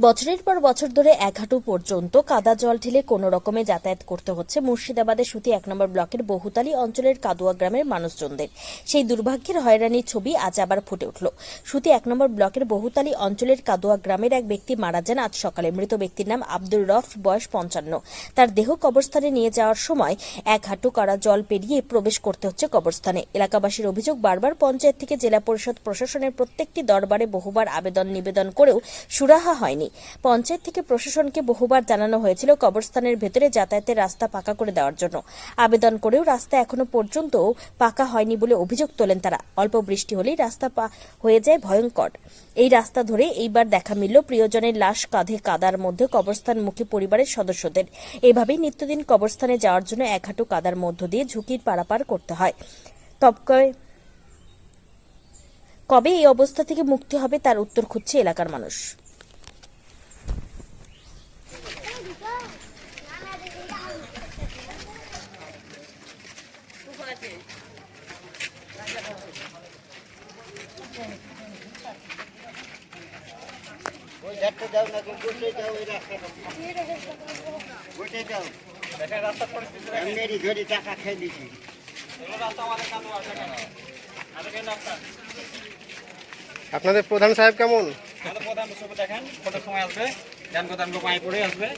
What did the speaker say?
বছরের পর বছর ধরে এক হাঁটু পর্যন্ত কাদা জল ঢেলে কোনো রকমে যাতায়াত করতে হচ্ছে। মুর্শিদাবাদের সুতি এক নম্বর ব্লকের বহুতালী অঞ্চলের কাদুয়া গ্রামের মানুষজনদের। সেই দুর্ভাগ্যের হয়রানির ছবি আজ আবার ফুটে উঠল। সুতি এক নম্বর ব্লকের বহুতালী অঞ্চলের কাদুয়া গ্রামের এক ব্যক্তি মারা যান আজ সকালে। মৃত ব্যক্তির নাম আব্দুর রফ, বয়স পঞ্চান্ন। তার দেহ কবরস্থানে নিয়ে যাওয়ার সময় এক হাঁটু কারা জল পেরিয়ে প্রবেশ করতে হচ্ছে কবরস্থানে। এলাকাবাসীর অভিযোগ, বারবার পঞ্চায়েত থেকে জেলা পরিষদ প্রশাসনের প্রত্যেকটি দরবারে বহুবার আবেদন নিবেদন করেও সুরাহা হয়নি। পঞ্চায়েত থেকে প্রশাসনকে বহুবার জানানো হয়েছিল কবরস্থানের ভেতরে যাতায়াতের রাস্তা পাকা করে দেওয়ার জন্য। আবেদন করেও রাস্তা এখনও পর্যন্ত পাকা হয়নি বলে অভিযোগ তোলেন তারা। অল্প বৃষ্টি হলেই রাস্তা হয়ে যায় ভয়ঙ্কর। এই রাস্তা ধরে এইবার দেখা মিলল প্রিয়জনের লাশ কাঁধে কাদার মধ্যে কবরস্থানমুখী পরিবারের সদস্যদের। এভাবেই নিত্যদিন কবরস্থানে যাওয়ার জন্য এক হাঁটু কাদার মধ্য দিয়ে ঝুঁকির পারাপার করতে হয়। কবে এই অবস্থা থেকে মুক্তি হবে তার উত্তর খুঁজছে এলাকার মানুষ। ওই ধারটা দাও না গো, বসে যাও ওই রাস্তাটা বসে যাও এমনি ধরে টাকা খেয়ে দিছি আপনাদের প্রধান সাহেব কেমন? প্রধান দেখেন কটার সময় আসবে প্রধান পায়ে পড়ে আসবে।